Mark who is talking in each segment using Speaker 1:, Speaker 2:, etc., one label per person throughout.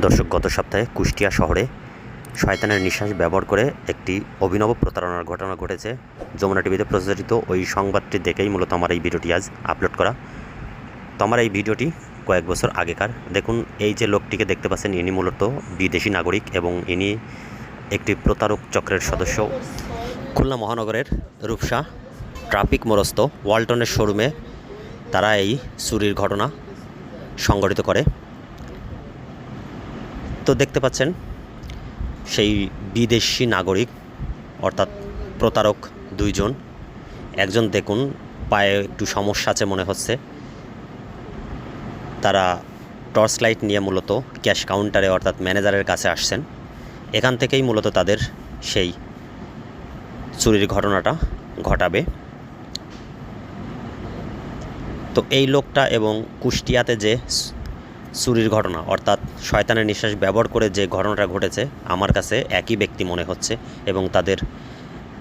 Speaker 1: দর্শক, গত সপ্তাহে কুষ্টিয়া শহরে শয়তানের নিঃশ্বাস ব্যবহার করে একটি অভিনব প্রতারণার ঘটনা ঘটেছে। যমুনা টিভিতে প্রচারিত ওই সংবাদটি দেখেই মূলত আমার এই ভিডিওটি আজ আপলোড করা। তো আমার এই ভিডিওটি কয়েক বছর আগেকার। দেখুন, এই যে লোকটিকে দেখতে পাচ্ছেন, ইনি মূলত বিদেশি নাগরিক এবং ইনি একটি প্রতারক চক্রের সদস্য। খুলনা মহানগরের রূপসা ট্রাফিক মোরস্ত ওয়ালটনের শোরুমে তারা এই চুরির ঘটনা সংগঠিত করে। তো দেখতে পাচ্ছেন, সেই বিদেশি নাগরিক, অর্থাৎ প্রতারক দুইজন। একজন দেখুন, পায়ে একটু সমস্যা আছে মনে হচ্ছে। তারা টর্চ লাইট নিয়ে মূলত ক্যাশ কাউন্টারে, অর্থাৎ ম্যানেজারের কাছে আসছেন। এখান থেকেই মূলত তাদের সেই চুরির ঘটনাটা ঘটাবে। তো এই লোকটা এবং কুষ্টিয়াতে যে চুরির ঘটনা, অর্থাৎ শয়তানের নিঃশ্বাস ব্যবহার করে যে ঘটনাটা ঘটেছে, আমার কাছে একই ব্যক্তি মনে হচ্ছে এবং তাদের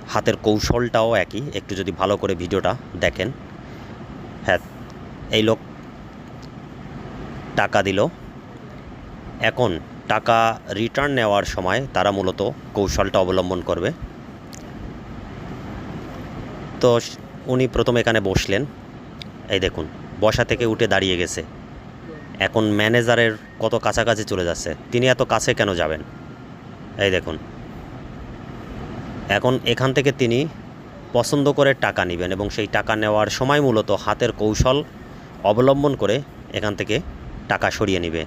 Speaker 1: হাতের কৌশলটাও একই। একটু যদি ভালো করে ভিডিওটা দেখেন। হ্যাঁ এই লোক টাকা দিল। এখন টাকা রিটার্ন নেওয়ার সময় তারা মূলত কৌশলটা অবলম্বন করবে। তো উনি প্রথমে এখানে বসলেন। এই দেখুন, বসা থেকে উঠে দাঁড়িয়ে গেছে। এখন ম্যানেজারের কত কাছাকাছি চলে যাচ্ছে। তিনি এত কাছে কেন যাবেন? এই দেখুন। এখন এখান থেকে তিনি পছন্দ করে টাকা নেবেন এবং সেই টাকা নেওয়ার সময় মূলত হাতের কৌশল অবলম্বন করে এখান থেকে টাকা সরিয়ে নেবে।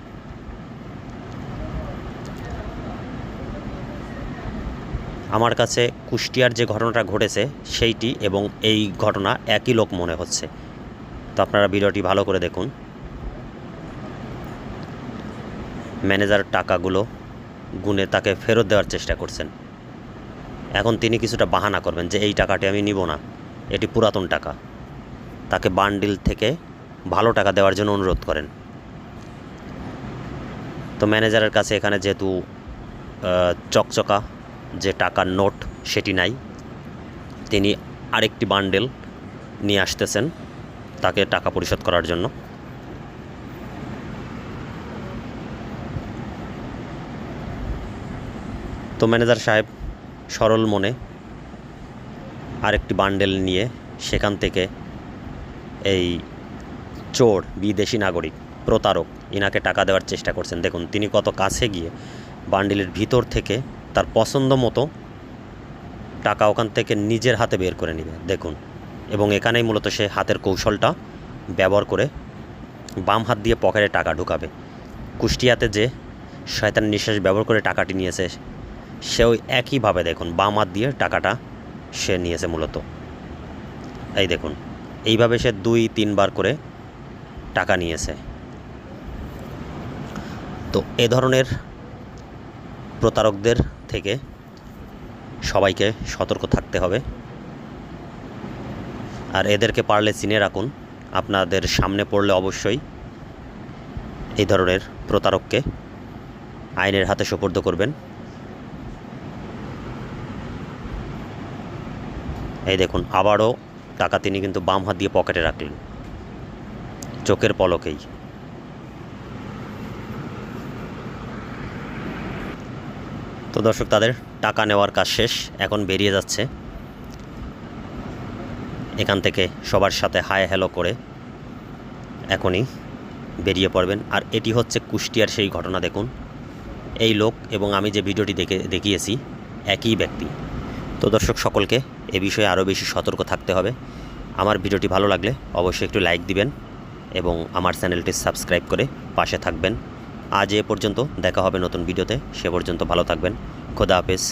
Speaker 1: আমার কাছে কুষ্টিয়ার যে ঘটনাটা ঘটেছে সেইটি এবং এই ঘটনা একই লোক মনে হচ্ছে। তো আপনারা ভিডিওটি ভালো করে দেখুন। ম্যানেজার টাকাগুলো গুনে তাকে ফেরত দেওয়ার চেষ্টা করছেন। এখন তিনি কিছুটা বাহানা করবেন যে, এই টাকাটি আমি নিব না। এটি পুরাতন টাকা। তাকে বান্ডিল থেকে ভালো টাকা দেওয়ার জন্য অনুরোধ করেন। তো ম্যানেজারের কাছে এখানে যেহেতু চকচকা যে টাকার নোট, সেটি নাই, তিনি আরেকটি বান্ডেল নিয়ে আসতেছেন তাকে টাকা পরিশোধ করার জন্য। তো ম্যানেজার সাহেব সরল মনে আরেকটি বান্ডেল নিয়ে সেখান থেকে এই চোর, বিদেশি নাগরিক, প্রতারক, ইনাকে টাকা দেওয়ার চেষ্টা করছেন। দেখুন, তিনি কত কাছে গিয়ে বান্ডিলের ভিতর থেকে তার পছন্দ মতো টাকা ওখান থেকে নিজের হাতে বের করে নেবে। দেখুন, এবং এখানেই মূলত সে হাতের কৌশলটা ব্যবহার করে বাম হাত দিয়ে পকেটে টাকা ঢুকাবে। কুষ্টিয়াতে যে শয়তান নিঃশ্বাস ব্যবহার করে টাকাটি নিয়েছে সেও একইভাবে দেখুন বাম হাত দিয়ে টাকাটা সে নিয়েছে মূলত। এই দেখুন, এইভাবে সে দুই, তিনবার করে টাকা নিয়েছে। তো এ ধরনের প্রতারকদের থেকে সবাইকে সতর্ক থাকতে হবে। আর এদেরকে পারলে চিনে রাখুন, আপনাদের সামনে পড়লে অবশ্যই এই ধরনের প্রতারককে আইনের হাতে সোপর্দ করবেন। এই দেখুন, আবারও টাকা তিনি কিন্তু বাম হাত দিয়ে পকেটে রাখলেন। চোখের পলকেই। তো দর্শক, তাদের টাকা নেওয়ার কাজ শেষ, এখন বেরিয়ে যাচ্ছে। এখান থেকে সবার সাথে হাই হ্যালো করে এখনই বেরিয়ে পড়বেন। আর এটি হচ্ছে কুষ্টিয়ার সেই ঘটনা, দেখুন। এই লোক এবং আমি যে ভিডিওটি দেখে দেখিয়েছি, একই ব্যক্তি। তো দর্শক সকলকে এ বিষয়ে আরও বেশি সতর্ক থাকতে হবে। আমার ভিডিওটি ভালো লাগলে অবশ্যই একটু লাইক দিবেন এবং আমার চ্যানেলটি সাবস্ক্রাইব করে পাশে থাকবেন। আজ এ পর্যন্ত দেখা হবে নতুন ভিডিওতে, সে পর্যন্ত ভালো থাকবেন। খোদা হাফেজ।